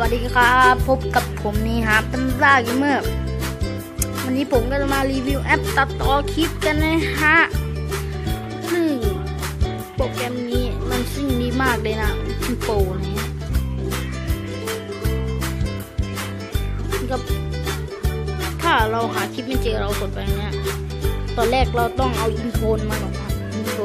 สวัสดีค่ะพบกับผมนี่ครับตันซ่าเกมเมอร์วันนี้ผมก็จะมารีวิวแอปตัดต่อคลิปกันนะฮะซึ่งโปรแกรมนี้มันซิ่งดีมากเลยนะชื่อโปรนี้ก็ถ้าเราหาคลิปไม่เจอเรากดไปเนี้ยตอนแรกเราต้องเอาอินโทนมาหรอกครับอินโทร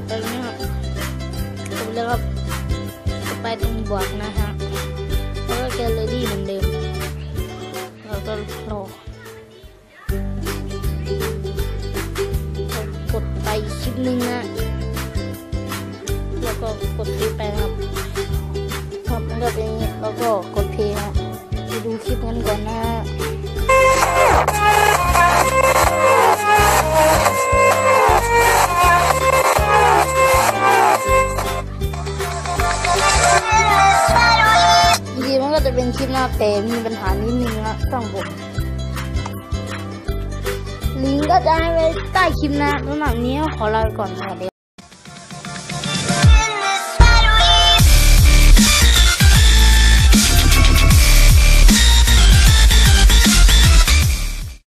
ดไปนี่ฮะกดแล้วครับกดไปตรงบวกนะฮะแล้วก็แกลเลอรี่เหมือนเดิมเราก็รอกดไปคลิปหนึงนะแล้วก็กดเพลย์ไปครับครับมันก็เป็นอย่างนี้แล้วก็กดเพลย์นะไปดูคลิปกันก่อนนะฮะ จะเป็นคลิปหน้าแต่มีปัญหานิดนึงนะต้องผมลิงก์ก็จะให้ไว้ใต้คลิปนะสำหรับนี้ขอลาไปก่อนสวัสดี